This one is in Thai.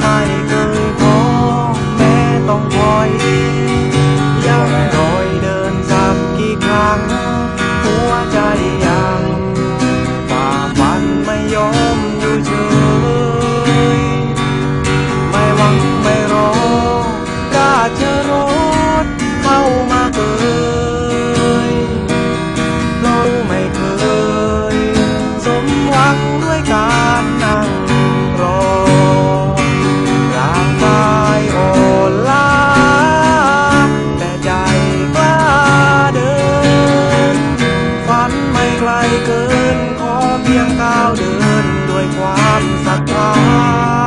ไม่เคยพอแม่ต้องคอยยังคอยเดินสักกี่ครั้ง หัวใจยังฝ่าฟันไม่ยอมอยู่เฉยไม่หวังไม่รอราชรอ ใครเกิน ขอเพียงก้าวเดินด้วยความศรัทธา